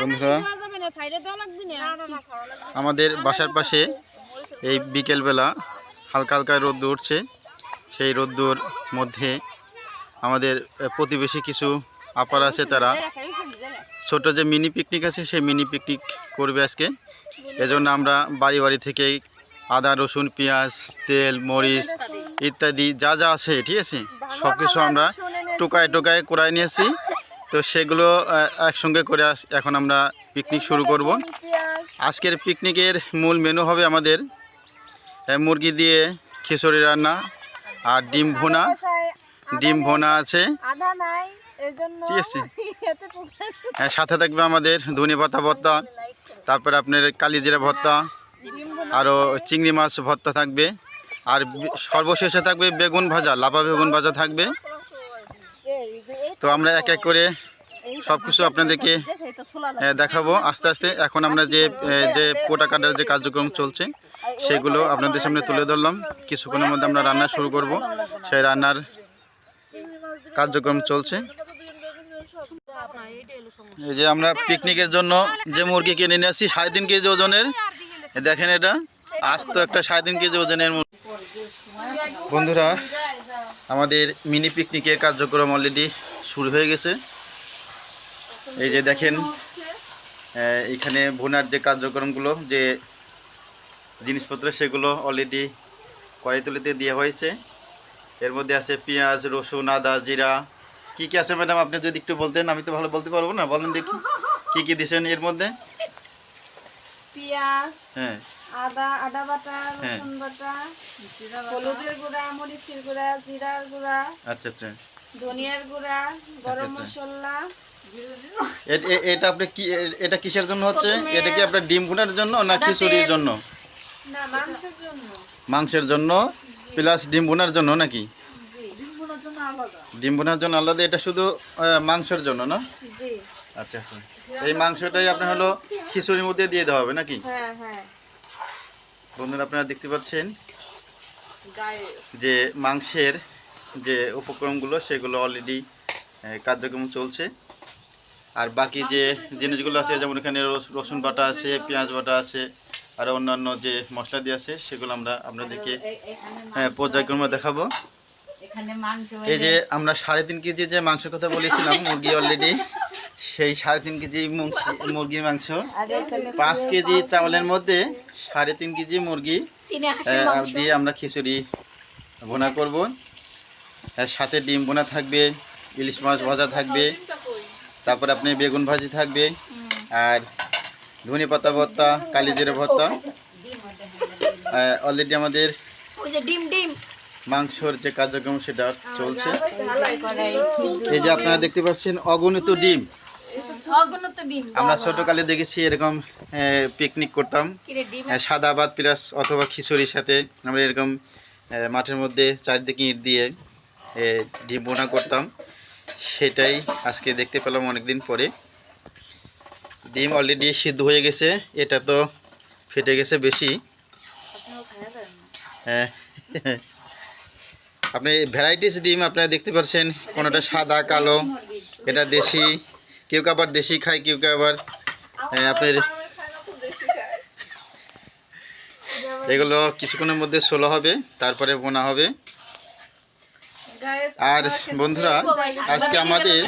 বন্ধুরা, আমাদের বাসার পাশে এই বিকেলবেলা হালকা হালকা রোদ্দুর উঠছে। সেই রোদ্দুর মধ্যে আমাদের প্রতিবেশী কিছু আপার আছে, তারা ছোট যে মিনি পিকনিক আছে, সেই মিনি পিকনিক করবে আজকে। এজন্য আমরা বাড়ি বাড়ি থেকে আদা, রসুন, পেঁয়াজ, তেল, মরিচ ইত্যাদি যা যা আছে, ঠিক আছে? সব কিছু আমরা টোকায় টোকায় কোড়ায় নিয়েছি। তো সেগুলো একসঙ্গে করে এখন আমরা পিকনিক শুরু করব। আজকের পিকনিকের মূল মেনু হবে আমাদের মুরগি দিয়ে খিচুড়ি রান্না আর ডিম ভুনা। ডিম ভুনা আছে। ঠিক আছে। আহ, সাথে থাকবে আমাদের ধনে পাতা ভর্তা তারপরে আপনার কালিজিরা ভর্তা আরও চিংড়ি মাছ ভর্তা থাকবে আর সর্বশেষে থাকবে বেগুন ভাজা লাফা বেগুন ভাজা থাকবে। তো আমরা এক এক করে সব কিছু আপনাদেরকে দেখাবো। আস্তে আস্তে এখন আমরা যে যে পোটা কাটার যে কার্যক্রম চলছে, সেগুলো আপনাদের সামনে তুলে ধরলাম। কিছুক্ষণের মধ্যে আমরা রান্না শুরু করব। সেই রান্নার কার্যক্রম চলছে। এই যে আমরা পিকনিকের জন্য যে মুরগি কিনে নিয়ে আসছি, সাড়ে তিন কেজি ওজনের। দেখেন এটা আজ তো একটা সাড়ে তিন কেজি ওজনের। বন্ধুরা আমাদের মিনি পিকনিকের কার্যক্রম অলরেডি শুরু হয়ে গেছে। এই যে দেখেন এখানে বোনার যে কার্যক্রমগুলো যে জিনিসপত্র সেগুলো অলরেডি কড়াইতুলিতে দেওয়া হয়েছে। এর মধ্যে আছে পেঁয়াজ রসুন আদা জিরা। কি কি আছে ম্যাডাম? আপনি যদি একটু বলতেন আমি তো ভালো বলতে পারব না। বলেন দেখি কি কি দিয়েছেন এর মধ্যে? পেঁয়াজ হ্যাঁ। আদা আদা বাটা হ্যাঁ। রসুন বাটা হলুদের গুঁড়া মরিচের গুঁড়া জিরার গুঁড়া আচ্ছা আচ্ছা। ধনিয়ার গুঁড়া গরম আচ্ছা, আচ্ছা। মশলা। এটা আপনি কি এটা কিসের জন্য হচ্ছে? এটা কি আপনার ডিম ভুনার জন্য না খিচুড়ির জন্য? না মাংসের জন্য। মাংসের জন্য প্লাস ডিম ভুনার জন্য নাকি? ডিম ভুনার জন্য আলাদা। এটা শুধু মাংসের জন্য না? জি। আচ্ছা আচ্ছা। এই মাংসটাই আপনার হলো খিচুড়ির মধ্যে দিয়ে দেওয়া হবে নাকি? হ্যাঁ হ্যাঁ। বন্ধুরা আপনারা দেখতে পাচ্ছেন যে মাংসের যে উপকরণগুলো সেগুলো অলরেডি কার্যক্রম চলছে। আর বাকি যে জিনিসগুলো আছে যেমন এখানে রস- রসুন বাটা আছে পেঁয়াজ বাটা আছে আর অন্যান্য যে মশলা দিয়ে আছে সেগুলো আমরা আপনাদেরকে হ্যাঁ পর্যায়ক্রমে দেখাবো। এই যে আমরা সাড়ে তিন কেজি যে মাংসের কথা বলেছিলাম মুরগি অলরেডি সেই সাড়ে তিন কেজি মুংসি- মুরগির মাংস। পাঁচ কেজি চাউলের মধ্যে সাড়ে তিন কেজি মুরগি দিয়ে আমরা খিচুড়ি বোনা করব। আর সাথে ডিম বোনা থাকবে ইলিশ মাছ ভাজা থাকবে তারপর আপনি বেগুন ভাজি থাকবে আর ধনে পাতা ভর্তা কালিজিরা ভর্তা। অলরেডি আমাদের ওই যে ডিম ডিম। মাংসর যে কার্যক্রম সেটা চলছে। এই যে আপনারা দেখতে পাচ্ছেন অগণিত ডিম। আমরা ছোটকালে দেখেছি এরকম পিকনিক করতাম। কিরে সাদা ভাত প্লাস অথবা খিচুড়ির সাথে আমরা এরকম মাঠের মধ্যে চারিদিকে ইট দিয়ে ডিম বোনা করতাম। সেটাই আজকে দেখতে পেলাম অনেকদিন পরে। ডিম অলরেডি সিদ্ধ হয়ে গেছে এটা তো ফেটে গেছে বেশি। আপনি ভ্যারাইটিস ডিম আপনারা দেখতে পাচ্ছেন কোনোটা সাদা কালো এটা দেশি। কেউ কেউ আবার দেশি খায় কেউ কেউ আবার আপনার এগুলো কিছুক্ষণের মধ্যে ষোলো হবে তারপরে বোনা হবে। আর বন্ধুরা আজকে আমাদের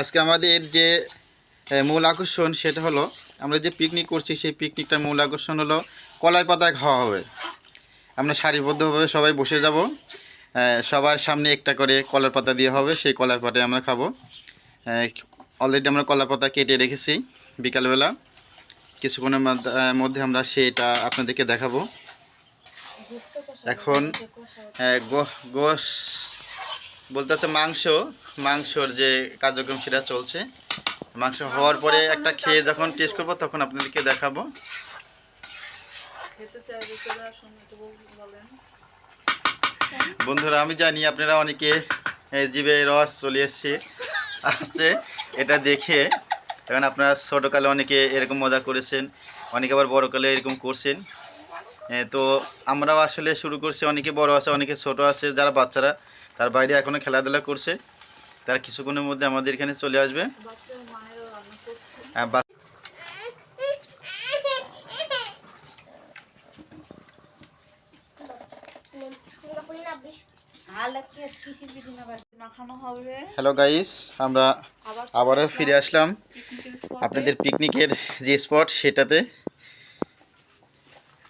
আজকে আমাদের যে মূল আকর্ষণ সেটা হলো আমরা যে পিকনিক করছি সেই পিকনিকটার মূল আকর্ষণ হলো কলাই পাতায় খাওয়া হবে। আমরা সারিবদ্ধভাবে সবাই বসে যাব। সবার সামনে একটা করে কলার পাতা দিয়ে হবে সেই কলার পাতায় আমরা খাব। অলরেডি আমরা কলা পাতা কেটে রেখেছি বিকালবেলা। কিছুক্ষণের মধ্যে আমরা সেটা আপনাদেরকে দেখাবো। এখন আহ, গো- বলতে হচ্ছে মাংস মাংসর যে কার্যক্রম সেটা চলছে। মাংস হওয়ার পরে একটা খেয়ে যখন টেস্ট করব তখন আপনাদেরকে দেখাবো। বন্ধুরা আমি জানি আপনারা অনেকে জিভে রস চলে এসছে আসছে। এটা দেখে এখন আপনারা ছোটোকালে অনেকে এরকম মজা করেছেন, অনেকে আবার বড়কালে এরকম করছেন। তো আমরাও আসলে শুরু করছি, অনেকে বড় আছে, অনেকে ছোট আছে, যারা বাচ্চারা, তার বাইরে এখনও খেলাধুলা করছে। তার কিছুক্ষণের মধ্যে আমাদের এখানে চলে আসবে। হ্যাঁ, হ্যালো গাইস, আমরা আবারও ফিরে আসলাম। আপনাদের পিকনিকের যে স্পট সেটাতে।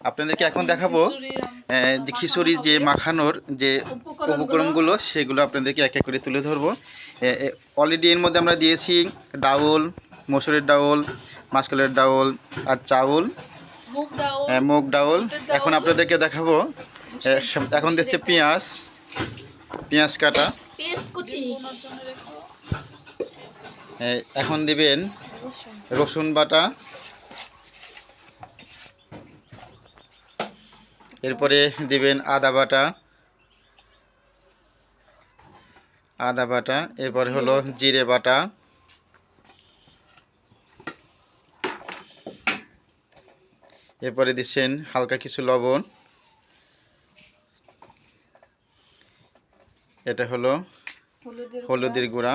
আপনাদেরকে এখন দেখাবো খিচুড়ি যে মাখানোর যে উপকরণগুলো সেগুলো আপনাদেরকে এক এক করে তুলে ধরবো। অলরেডি এর মধ্যে আমরা দিয়েছি ডাউল মসুরের ডাউল মাসকলের ডাউল আর চাউল। মুগ ডাউল আহ, মুগ ডাউল। এখন আপনাদেরকে দেখাবো এখন দিচ্ছে পেঁয়াজ পেঁয়াজ কাটা পেস্ট কুচি বোনার জন্য রেখো আহ, এখন দিবেন রসুন বাটা। এরপরে দিবেন আদা বাটা। আদা বাটা এরপরে হলো জিরে বাটা। এরপরে দিচ্ছেন হালকা কিছু লবণ। এটা হলো হলুদের গুঁড়া।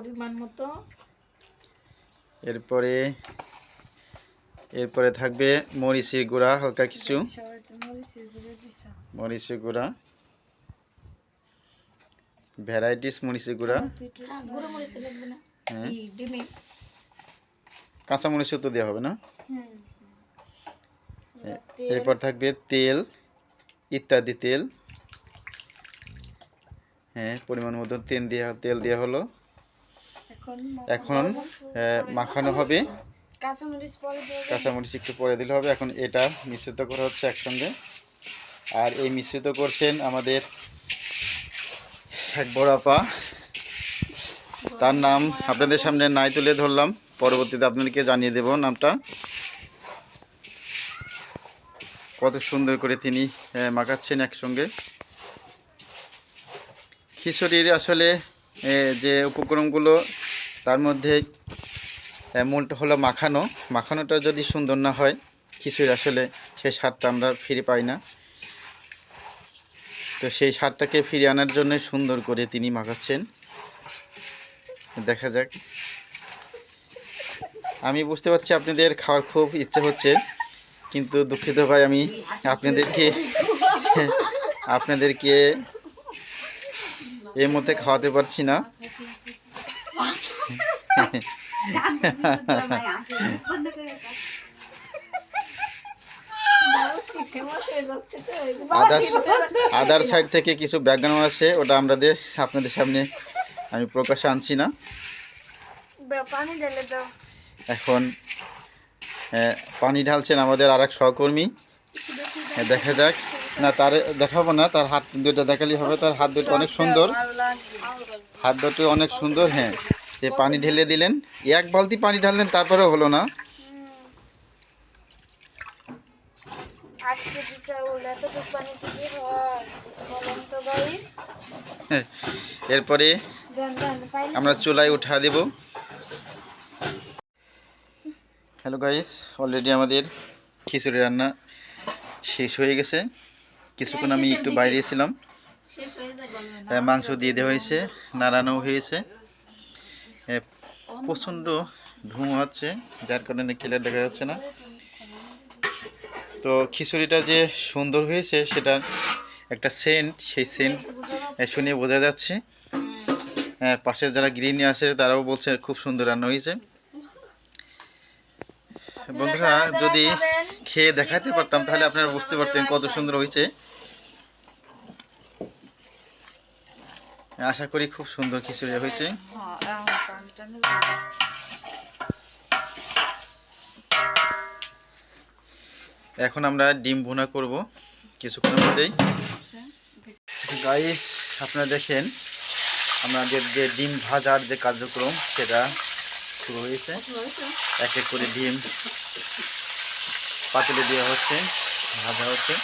পরিমাণ মতো। এরপরে এরপরে থাকবে মরিচের গুঁড়া হালকা কিছু। মরিচের গুঁড়ো দিছা। মরিচের গুঁড়া। ভ্যারাইটিস মরিচের গুঁড়া। হ্যাঁ কাঁচা মরিচও তো দেওয়া হবে না? হুম এ- এরপর থাকবে তেল ইত্যাদি তেল। হ্যাঁ পরিমাণ মতো তেল দেওয়া তেল দেওয়া হলো। এখন মাখানো হবে। কাঁচামরিচ একটু পরে দিলে হবে। এখন এটা মিশ্রিত করা হচ্ছে একসঙ্গে। আর এই মিশ্রিত করছেন আমাদের এক বড় আপা। তার নাম আপনাদের সামনে নাই তুলে ধরলাম। পরবর্তীতে আপনাদেরকে জানিয়ে দেব নামটা। কত সুন্দর করে তিনি মাখাচ্ছেন একসঙ্গে। খিচুড়ির আসলে যে উপকরণগুলো তার মধ্যে মূলটা হলো মাখানো। মাখানোটা যদি সুন্দর না হয়, খিচুড়ি আসলে সেই স্বাদটা আমরা ফিরে পাই না। তো সেই স্বাদটাকে ফিরিয়ে আনার জন্য সুন্দর করে তিনি মাখাচ্ছেন। দেখা যাক। আমি বুঝতে পারছি আপনাদের খাওয়ার খুব ইচ্ছে হচ্ছে, কিন্তু দুঃখিত ভাই, আমি আপনাদেরকে আপনাদেরকে এর মধ্যে খাওয়াতে পারছি না। আদার সাইড থেকে কিছু ব্যাকগ্রাউন্ড আছে ওটা আমাদের আপনাদের সামনে আমি প্রকাশে আনছি না। এখন আহ, পানি ঢালছেন আমাদের আর এক সহকর্মী দেখা যাক। না তার দেখাবো না তার হাত দুটো দেখালেই হবে তার হাত দুটো অনেক সুন্দর। হাত দুটো অনেক সুন্দর হ্যাঁ। সে পানি ঢেলে দিলেন এক বালতি পানি ঢাললেন তারপরেও হলো না। হয় এরপরে আমরা চুলায় উঠা দেব। হ্যালো গাইস অলরেডি আমাদের খিচুড়ি রান্না শেষ হয়ে গেছে। কিছুক্ষণ আমি একটু বাইরে ছিলাম। হয়ে মাংস দিয়ে দেওয়া হয়েছে নাড়ানো হয়েছে। প্রচণ্ড ধোঁয়া আছে, যার কারণে ক্লিয়ার দেখা যাচ্ছে না। তো খিচুড়িটা যে সুন্দর হয়েছে, সেটা একটা সেন্ট, সেই সেন্ট শুনে বোঝা যাচ্ছে। হ্যাঁ পাশের যারা গৃহিণী আছে, তারাও বলছে খুব সুন্দর রান্না হয়েছে। বন্ধুরা, যদি খেয়ে দেখাতে পারতাম, তাহলে আপনারা বুঝতে পারতেন কত সুন্দর হয়েছে। আশা করি খুব সুন্দর খিচুড়ি হয়েছে। এখন আমরা ডিম ভুনা করব কিছুক্ষণের মধ্যেই। গাইস আপনারা দেখেন আমাদের যে ডিম ভাজার যে কার্যক্রম সেটা শুরু হয়েছে? এক এক করে ডিম পাতিলে দেওয়া হচ্ছে ভাজা হচ্ছে।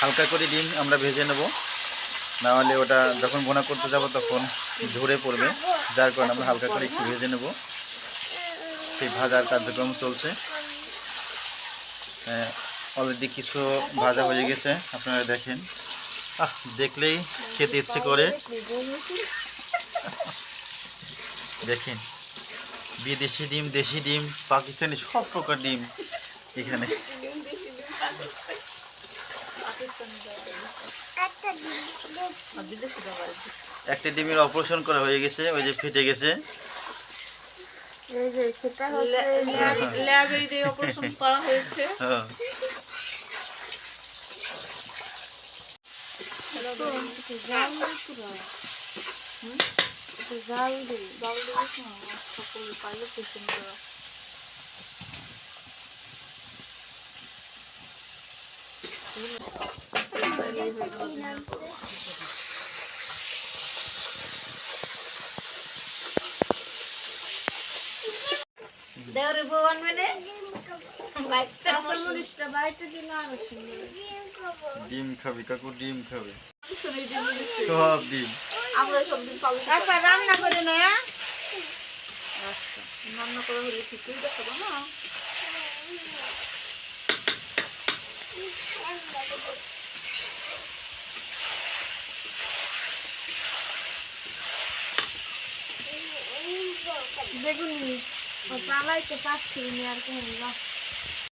হালকা করে ডিম আমরা ভেজে নেব। না হলে ওটা যখন বোনা করতে যাব তখন ঝরে পড়বে। যার কারণে আমরা হালকা করে একটু ভেজে নেব। সেই ভাজার কার্যক্রম চলছে। অলরেডি কিছু ভাজা হয়ে গেছে, আপনারা দেখেন। আহ, দেখলেই খেতে ইচ্ছে করে। দেখেন, বিদেশি ডিম, দেশি ডিম, পাকিস্তানি সব প্রকার ডিম এখানে। একটা ডিমের অপারেশন করা হয়ে গেছে, ওই যে ফেটে গেছে। জাল দিই দিই সকল পাইলে পেশেন্ট করা মানে দিলে আরও সুন্দর ডিম খাবি কাকু ডিম খাবে। সব ডিম। আমরা সব পাবো। আচ্ছা রান্না করে নয়া আচ্ছা রান্না করে হলে ঠিকই দেখাবো না? বেগুনি পালাইতে পারছি আর কেন